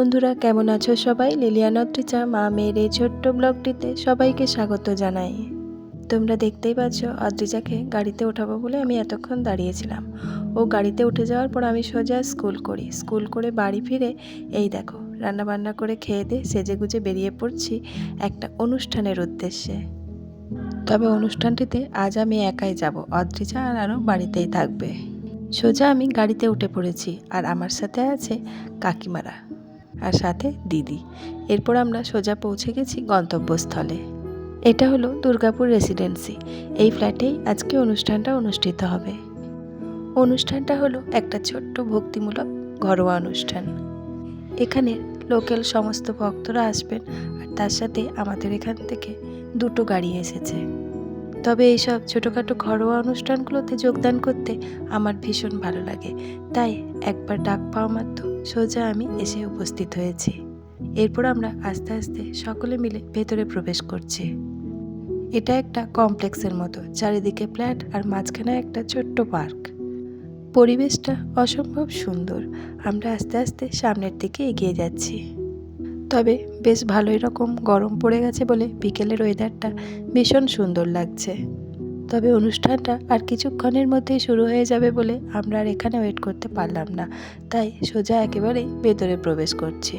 বন্ধুরা, কেমন আছো সবাই? লিলিয়ান অত্রিচা মা মেয়ের এই ছোট্ট ব্লগটিতে সবাইকে স্বাগত জানাই। তোমরা দেখতেই পাচ্ছ অদ্রিজাকে গাড়িতে ওঠাবো বলে আমি এতক্ষণ দাঁড়িয়েছিলাম। ও গাড়িতে উঠে যাওয়ার পর আমি সোজা স্কুল করি। স্কুল করে বাড়ি ফিরে, এই দেখো, রান্নাবান্না করে খেয়ে দিয়ে সেজে গুজে বেরিয়ে পড়ছি একটা অনুষ্ঠানের উদ্দেশ্যে। তবে অনুষ্ঠানটিতে আজ আমি একাই যাব অদ্রিজা আর আরও বাড়িতেই থাকবে। সোজা আমি গাড়িতে উঠে পড়েছি, আর আমার সাথে আছে কাকিমারা। আর সাথে দিদি। এরপর আমরা সোজা পৌঁছে গেছি গন্তব্যস্থলে। এটা হলো দুর্গাপুর রেসিডেন্সি এই ফ্ল্যাটেই আজকে অনুষ্ঠানটা অনুষ্ঠিত হবে। অনুষ্ঠানটা হলো একটা ছোট্ট ভক্তিমূলক ঘরোয়া অনুষ্ঠান। এখানে লোকাল সমস্ত ভক্তরা আসবেন আর তার সাথে আমাদের এখান থেকে দুটো গাড়ি এসেছে। তবে এইসব ছোটোখাটো ঘরোয়া অনুষ্ঠানগুলোতে যোগদান করতে আমার ভীষণ ভালো লাগে। তাই একবার ডাক পাওয়া মাত্র সোজা আমি এসে উপস্থিত হয়েছি। এরপর আমরা আস্তে আস্তে সকলে মিলে ভেতরে প্রবেশ করছি। এটা একটা কমপ্লেক্সের মতো, চারিদিকে ফ্ল্যাট আর মাঝখানে একটা ছোট্ট পার্ক। পরিবেশটা অসম্ভব সুন্দর। আমরা আস্তে আস্তে সামনের দিকে এগিয়ে যাচ্ছি। তবে বেশ ভালোই রকম গরম পড়ে গেছে বলে বিকেলের ওয়েদারটা ভীষণ সুন্দর লাগছে। তবে অনুষ্ঠানটা আর কিছুক্ষণের মধ্যেই শুরু হয়ে যাবে বলে আমরা আর এখানে ওয়েট করতে পারলাম না। তাই সোজা একেবারেই ভেতরে প্রবেশ করছি।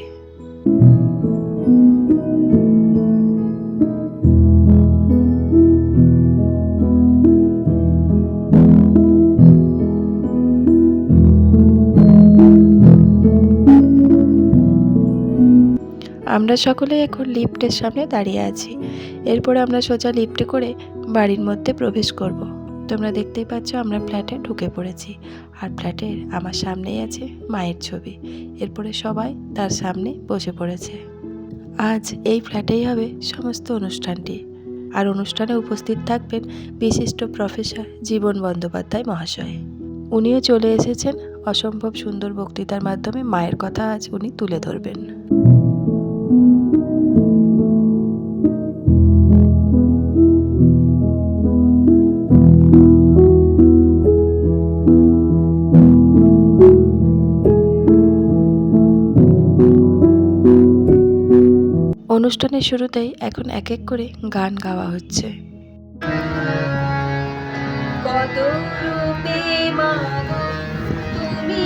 আমরা সকলে এখন লিফটের সামনে দাঁড়িয়ে আছি। এরপরে আমরা সোজা লিফটে করে বাড়ির মধ্যে প্রবেশ করব। তোমরা দেখতেই পাচ্ছ আমরা ফ্ল্যাটে ঢুকে পড়েছি। আর ফ্ল্যাটের আমার সামনেই আছে মায়ের ছবি। এরপরে সবাই তার সামনে বসে পড়েছে। আজ এই ফ্ল্যাটেই হবে সমস্ত অনুষ্ঠানটি। আর অনুষ্ঠানে উপস্থিত থাকবেন বিশিষ্ট প্রফেসর জীবন বন্দ্যোপাধ্যায় মহাশয়। উনিও চলে এসেছেন। অসম্ভব সুন্দর বক্তৃতার মাধ্যমে মায়ের কথা আজ উনি তুলে ধরবেন। অনুষ্ঠানের শুরুতেই এখন এক এক করে গান গাওয়া হচ্ছে। দুর্গা কত রূপে মাগো তুমি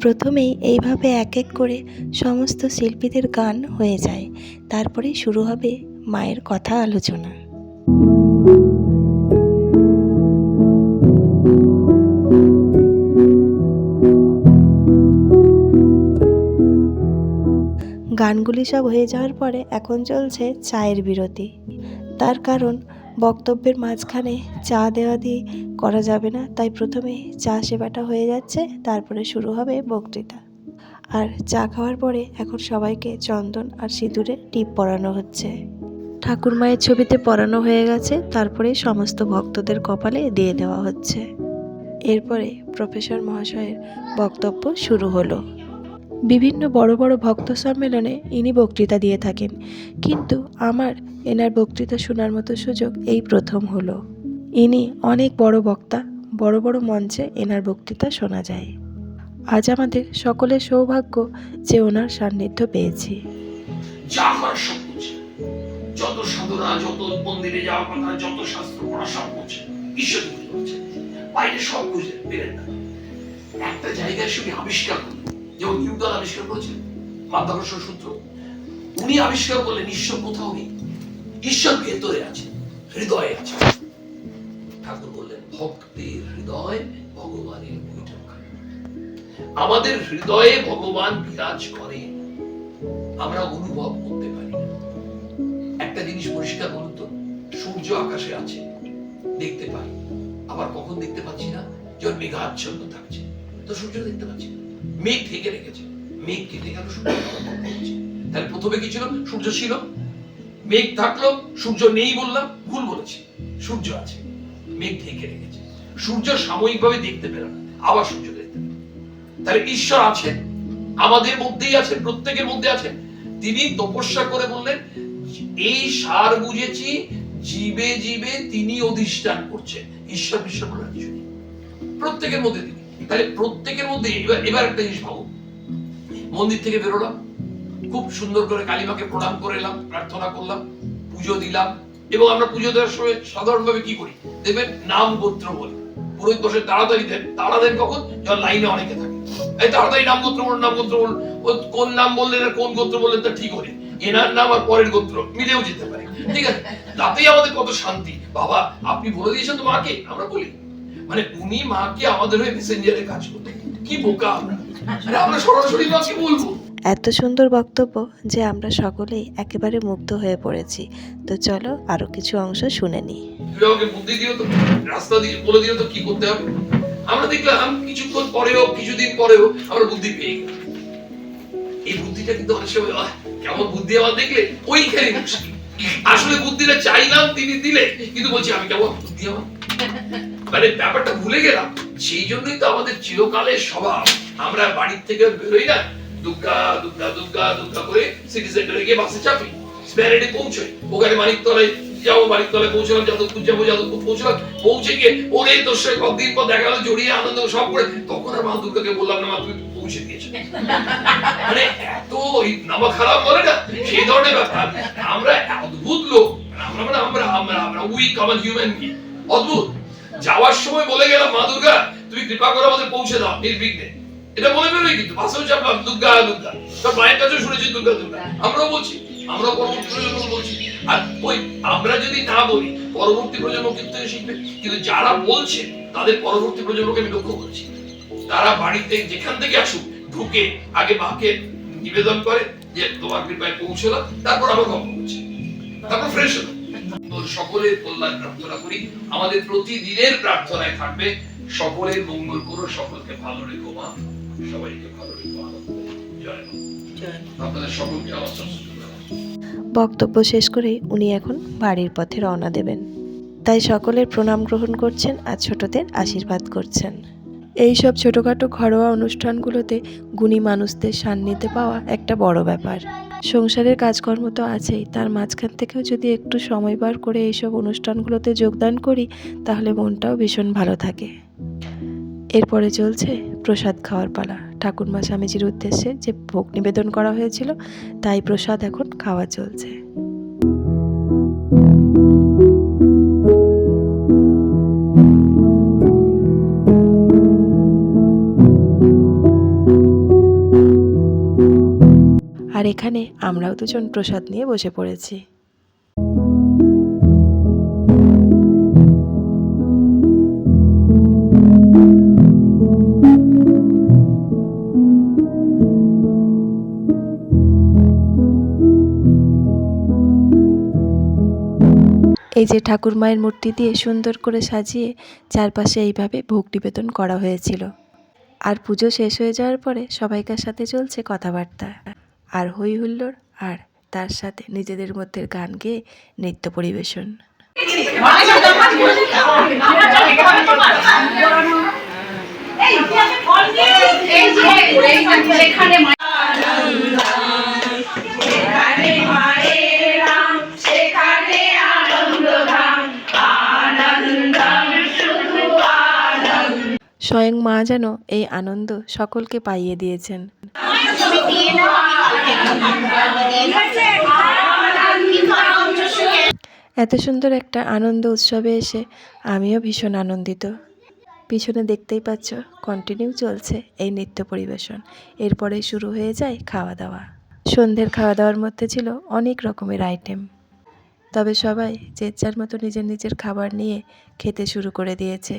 প্রথমেই এইভাবে এক এক করে সমস্ত শিল্পীদের গান হয়ে যায়। তারপরে শুরু হবে মায়ের কথা আলোচনা। গানগুলি সব হয়ে যাওয়ার পরে এখন চলছে চায়ের বিরতি। তার কারণ বক্তব্যের মাঝখানে চা দেওয়া দিয়ে করা যাবে না। তাই প্রথমে চা সেবাটা হয়ে যাচ্ছে, তারপরে শুরু হবে বক্তৃতা। আর চা খাওয়ার পরে এখন সবাইকে চন্দন আর সিঁদুরে টিপ পরানো হচ্ছে। ঠাকুর মায়ের ছবিতে পরানো হয়ে গেছে, তারপরে সমস্ত ভক্তদের কপালে দিয়ে দেওয়া হচ্ছে। এরপরে প্রফেসর মহাশয়ের বক্তব্য শুরু হলো। বিভিন্ন বড় বড় ভক্ত সম্মেলনে ইনি বক্তৃতা দিয়ে থাকেন। কিন্তু আমার এনার বক্তৃতা শোনার মতো সুযোগ এই প্রথম হলো। ইনি অনেক বড় বক্তা, বড় বড় মঞ্চে এনার বক্তৃতা শোনা যায়। আজ আমাদের সকলের সৌভাগ্য যে ওনার সান্নিধ্য পেয়েছি। একটা জায়গায় শুধু আবিষ্কার করলেন নিউটন আবিষ্কার করেছিলেন মাধ্যাকর্ষণ সূত্র। উনি আবিষ্কার করলেন, ঈশ্বর কোথাও নেই। ঈশ্বর ভেতরে আছে, হৃদয়ে আছে। ঠাকুর বললেন হৃদয় ভগবানের বৈঠক আমাদের হৃদয়ে ভগবান বিরাজ করে। আমরা অনুভব করতে পারি একটা জিনিস পরিষ্কার বলুন তো, সূর্য আকাশে আছে, দেখতে পাই। আবার কখন দেখতে পাচ্ছি না? যখন মেঘাচ্ছন্ন থাকছে। তো সূর্য দেখতে পাচ্ছি না। মেঘ ঢেকে রেখেছে। মেঘ কেটে গেল, সূর্য তাহলে প্রথমে কি ছিল? সূর্য ছিল। মেঘ থাকল, সূর্য নেই বললাম, ভুল বলেছি। সূর্য আছে, মেঘ ঢেকে রেখেছে। সূর্য সাময়িকভাবে দেখতে পেলাম আবার সূর্য দেখতে পেলাম তাহলে ঈশ্বর আছেন, আমাদের মধ্যেই আছেন, প্রত্যেকের মধ্যে আছেন। তিনি তপস্যা করে বললেন, এই সার বুঝেছি, জীবে জীবে তিনি অধিষ্ঠান করছেন। ঈশ্বর বিশ্ব বলার কিছু নেই প্রত্যেকের মধ্যে তিনি। তাহলে প্রত্যেকের মধ্যে এবার একটা জিনিস ভাবো। মন্দির থেকে বেরোলাম, খুব সুন্দর করে কালিমাকে প্রণাম করে এলাম, প্রার্থনা করলাম, পুজো দিলাম, এবং আমরা পুজো দেওয়ার সময় সাধারণভাবে কি করি? দেখবেন নাম গোত্র বলি। পুরোহিত বসে তাড়াতাড়ি দেন। তাড়া দেন কখন? যখন লাইনে অনেকে থাকে। এই তাড়াতাড়ি নাম গোত্র বলুন, নাম গোত্র বলুন। কোন নাম বললেন আর কোন গোত্র বললেন তা ঠিক হলে এনার নাম আর পরের গোত্র মিলেও যেতে পারে। ঠিক আছে? তাতেই আমাদের কত শান্তি। বাবা, আপনি বলে দিয়েছেন তো মাকে, আমরা বলি। মানে উনি মাকে আমাদের হয়ে মেসেঞ্জারে কাজ করতেন। কি বোকা আমরা? আমরা সরাসরি মাকে বলব। এত সুন্দর বক্তব্য যে আমরা সকলেই একেবারে মুগ্ধ হয়ে পড়েছি। তো চলো আরও কিছু অংশ শুনে নিই। আমাকে বুদ্ধি দিও তো রাস্তা দিয়ে বলে দিও তো কি করতে হবে। আমরা দেখলাম কিছুক্ষণ পরেও কিছুদিন পরেও আমরা বুদ্ধি পেয়ে এই বুদ্ধিটা কিন্তু অনেক সময় কেমন বুদ্ধি আমার দেখলে ওইখানে মুশকিল। আসলে বুদ্ধিটা চাইলাম তিনি দিলে কিন্তু বলছি আমি কেমন বুদ্ধি আমার? মানে ব্যাপারটা ভুলে গেলাম। সেই জন্যই তো আমাদের চিরকালের স্বভাব আমরা বাড়ির থেকে বেরোই না। দুর্গা করে সিটি সেন্টারে গিয়ে বাসে চাপি। স্প্যারেডে পৌঁছই। ওখানে যাব মানিকতলায় পৌঁছলাম, যাদবপুর যাব, যাদবপুর পৌঁছলাম। পৌঁছে গিয়ে ওরে তোর সাথে কতদিন পর দেখা গেলো জড়িয়ে আনন্দ সব করে তখন আর মা দুর্গাকে বললাম না, মা, তুমি পৌঁছে দিয়েছ। মানে এত নামা খারাপ বলে না, সেই ধরনের ব্যাপার। আমরা অদ্ভুত লোক। আমরা আমরা আমরা আমরা উই কমন হিউম্যান বিং অদ্ভুত। যাওয়ার সময় বলে গেলাম, মা দুর্গা, তুমি কৃপা করে আমাদের পৌঁছে দাও, নির্বিঘ্নে। এটা বলে বেরোই কিন্তু বাসেও চাপলাম দুর্গা দুর্গা। তার মায়ের কাছেও শুনেছি দুর্গা দুর্গা। আমরাও বলছি আমরা পরবর্তী প্রজন্ম বলছি। আর ওই, আমরা যদি না বলি, পরবর্তী প্রজন্ম কিন্তু শিখবে। কিন্তু যারা বলছে, তাদের পরবর্তী প্রজন্মকে আমি লক্ষ্য করছি। তারা বাড়িতে যেখান থেকে আসুক, ঢুকে আগে মাকে নিবেদন করে যে, তোমার কৃপায় পৌঁছলাম তারপর আবার গল্প করছে তারপর ফ্রেশ হলো সকলের কল্যাণ প্রার্থনা করি। আমাদের প্রতিদিনের প্রার্থনায় থাকবে। সকলের মঙ্গল করো সকলকে ভালো রেখো মা। সবাইকে ভালো রেখো জয় আপনাদের সকলকে আমার বক্তব্য শেষ করেই উনি এখন বাড়ির পথে রওনা দেবেন। তাই সকলের প্রণাম গ্রহণ করছেন আর ছোটদের আশীর্বাদ করছেন। এই সব ছোটোখাটো ঘরোয়া অনুষ্ঠানগুলোতে গুণী মানুষদের সান্নিধ্যে পাওয়া একটা বড় ব্যাপার। সংসারের কাজকর্ম তো আছেই। তার মাঝখান থেকেও যদি একটু সময় বার করে এইসব অনুষ্ঠানগুলোতে যোগদান করি, তাহলে মনটাও ভীষণ ভালো থাকে। এরপরে চলছে প্রসাদ খাওয়ার পালা। ঠাকুরমা স্বামীজির উদ্দেশ্যে যে ভোগ নিবেদন করা হয়েছিল, তাই প্রসাদ এখন খাওয়া চলছে। এখানে আমরাও দুজন প্রসাদ নিয়ে বসে পড়েছি। এই যে ঠাকুর মায়ের মূর্তি দিয়ে সুন্দর করে সাজিয়ে চারপাশে এইভাবে ভোগ নিবেদন করা হয়েছিল। আর পুজো শেষ হয়ে যাওয়ার পরে সবাইকার সাথে চলছে কথাবার্তা। আর হই হুল্লোড় আর তার সাথে নিজেদের মধ্যে গান গেয়ে নৃত্য পরিবেশন। স্বয়ং মা যেন এই আনন্দ সকলকে পাইয়ে দিয়েছেন। এত সুন্দর একটা আনন্দ উৎসবে এসে আমিও ভীষণ আনন্দিত। পিছনে দেখতেই পাচ্ছ কন্টিনিউ চলছে এই নৃত্য পরিবেশন। এরপরে শুরু হয়ে যায় খাওয়া দাওয়া সন্ধ্যের খাওয়া দাওয়ার মধ্যে ছিল অনেক রকমের আইটেম তবে সবাই যে যার মতো নিজের নিজের খাবার নিয়ে খেতে শুরু করে দিয়েছে।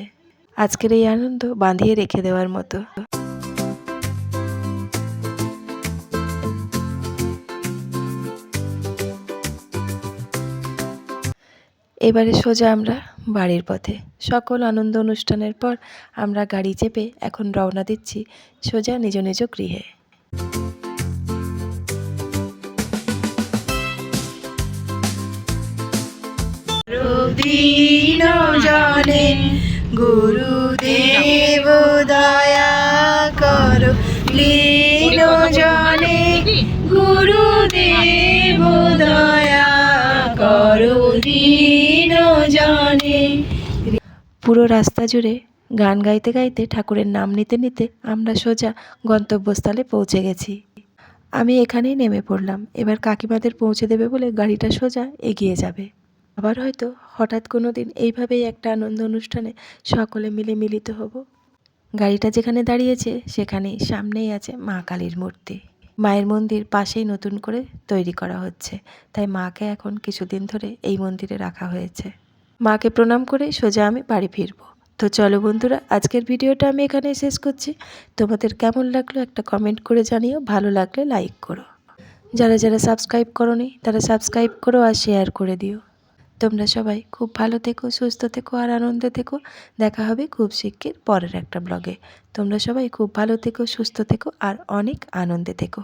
আজকের এই আনন্দ বাঁধিয়ে রেখে দেওয়ার মতো। এবারে সোজা আমরা বাড়ির পথে। সকল আনন্দ অনুষ্ঠানের পর আমরা গাড়ি চেপে এখন রওনা দিচ্ছি সোজা নিজ নিজ গৃহে। গুরুদেব দয়া করো পুরো রাস্তা জুড়ে গান গাইতে গাইতে ঠাকুরের নাম নিতে নিতে আমরা সোজা গন্তব্যস্থলে পৌঁছে গেছি। আমি এখানেই নেমে পড়লাম। এবার কাকিমাদের পৌঁছে দেবে বলে গাড়িটা সোজা এগিয়ে যাবে। আবার হয়তো হঠাৎ কোনো দিন এইভাবেই একটা আনন্দ অনুষ্ঠানে সকলে মিলে মিলিত হব। গাড়িটা যেখানে দাঁড়িয়েছে সেখানেই সামনেই আছে মা কালীর মূর্তি। মায়ের মন্দির পাশেই নতুন করে তৈরি করা হচ্ছে। তাই মাকে এখন কিছুদিন ধরে এই মন্দিরে রাখা হয়েছে। মাকে প্রণাম করে সোজা আমি বাড়ি ফিরবো। তো চলো বন্ধুরা, আজকের ভিডিওটা আমি এখানে শেষ করছি। তোমাদের কেমন লাগল একটা কমেন্ট করে জানিও, ভালো লাগলে লাইক করো। যারা যারা সাবস্ক্রাইব করনি, তারা সাবস্ক্রাইব করো আর শেয়ার করে দিও। তোমরা সবাই খুব ভালো থেকো, সুস্থ থেকো আর আনন্দে থেকো। দেখা হবে খুব শিগগির পরের একটা ব্লগে তোমরা সবাই খুব ভালো থেকো, সুস্থ থেকো আর অনেক আনন্দে থেকো।